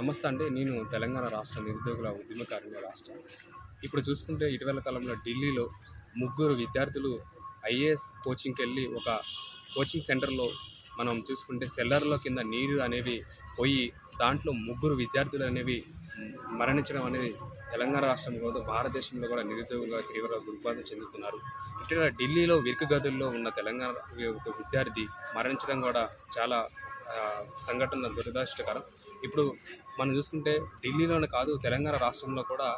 నమస్తే అండి. నేను తెలంగాణ రాష్ట్ర నిరుద్యోగుల ఉద్యమ రాష్ట్రం. ఇప్పుడు చూసుకుంటే ఇటీవల కాలంలో ఢిల్లీలో ముగ్గురు విద్యార్థులు ఐఏఎస్ కోచింగ్కి వెళ్ళి ఒక కోచింగ్ సెంటర్లో మనం చూసుకుంటే సెల్లర్ల కింద నీరు అనేవి పోయి దాంట్లో ముగ్గురు విద్యార్థులు అనేవి మరణించడం అనేది తెలంగాణ రాష్ట్రంలో కాదు, భారతదేశంలో కూడా నిరుద్యోగులుగా తీవ్ర దుర్బాధ చెందుతున్నారు. ఇటీవల ఢిల్లీలో విరుకు గదుల్లో ఉన్న తెలంగాణ విద్యార్థి మరణించడం కూడా చాలా సంఘటన దురదృష్టకరం. ఇప్పుడు మనం చూసుకుంటే ఢిల్లీలోనే కాదు తెలంగాణ రాష్ట్రంలో కూడా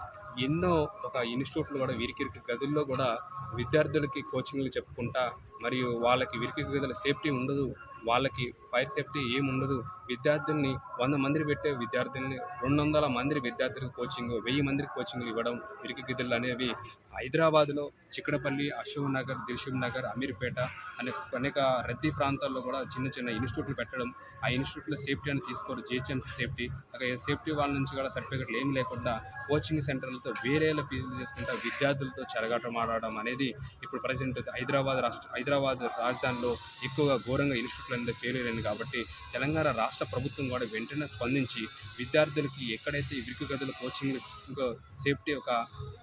ఎన్నో ఒక ఇన్స్టిట్యూట్లు కూడా విరికిరికి గదుల్లో కూడా విద్యార్థులకి కోచింగ్లు చెప్పుకుంటా మరియు వాళ్ళకి విరికి గదుల సేఫ్టీ ఉండదు వాళ్ళకి ఫైర్ సేఫ్టీ ఏముండదు. విద్యార్థుల్ని వంద మందిని పెట్టే విద్యార్థుల్ని రెండు వందల మంది విద్యార్థులకు కోచింగ్ వెయ్యి మందికి కోచింగ్లు ఇవ్వడం ఇరికి గదులు అనేవి హైదరాబాద్లో చిక్కడపల్లి అశోక్ నగర్ దిల్షుక్ నగర్ అమీర్పేట అనే అనేక రద్దీ ప్రాంతాల్లో కూడా చిన్న చిన్న ఇన్స్టిట్యూట్లు పెట్టడం ఆ ఇన్స్టిట్యూట్లో సేఫ్టీ అని తీసుకోరు జిహెచ్ఎంసీ సేఫ్టీ. అక్కడ సేఫ్టీ వాళ్ళ నుంచి కూడా సర్టిఫికెట్లు ఏం లేకుండా కోచింగ్ సెంటర్లతో వేరేల ఫీజులు చేసుకుంటా విద్యార్థులతో చెరగాటం ఆడడం అనేది ఇప్పుడు ప్రజెంట్ హైదరాబాద్ రాష్ట్ర హైదరాబాద్ రాజధానిలో ఎక్కువగా ఘోరంగా ఇన్స్టిట్యూట్లు అనేది ఫెయిల్ కాబట్టి తెలంగాణ రాష్ట్ర ప్రభుత్వం కూడా వెంటనే స్పందించి విద్యార్థులకి ఎక్కడైతే ఇరుకు గదులు కోచింగ్ సేఫ్టీ ఒక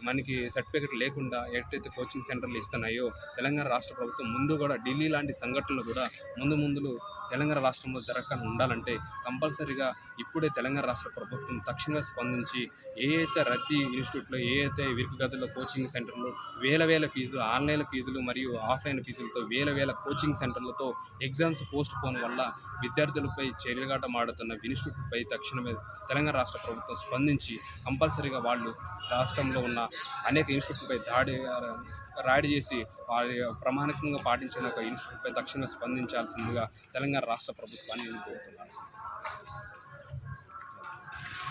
మనకి సర్టిఫికెట్ లేకుండా ఎక్కడైతే కోచింగ్ సెంటర్లు ఇస్తున్నాయో తెలంగాణ రాష్ట్ర ప్రభుత్వం ముందు కూడా ఢిల్లీ లాంటి సంఘటనలు కూడా ముందు ముందులు తెలంగాణ రాష్ట్రంలో జరగకుండా ఉండాలంటే కంపల్సరీగా ఇప్పుడే తెలంగాణ రాష్ట్ర ప్రభుత్వం తక్షణమే స్పందించి ఏ అయితే రద్దీ ఇన్స్టిట్యూట్లో ఏ అయితే విరుకు గదుల్లో కోచింగ్ సెంటర్లు వేల వేల ఫీజు ఆన్లైన్ ఫీజులు మరియు ఆఫ్లైన్ ఫీజులతో వేల వేల కోచింగ్ సెంటర్లతో ఎగ్జామ్స్ పోస్ట్ పోన్ వల్ల విద్యార్థులపై చర్యగాటం ఆడుతున్న ఇన్స్టిట్యూట్పై తక్షణమే తెలంగాణ రాష్ట్ర ప్రభుత్వం స్పందించి కంపల్సరీగా వాళ్ళు రాష్ట్రంలో ఉన్న అనేక ఇన్స్టిట్యూట్లపై దాడి రాడి చేసి వారి ప్రామాణికంగా పాటించిన ఒక ఇన్స్టిట్యూట్పై తక్షణమే స్పందించాల్సిందిగా తెలంగాణ రాష్ట్ర ప్రభుత్వాన్ని నేను కోరుతున్నాను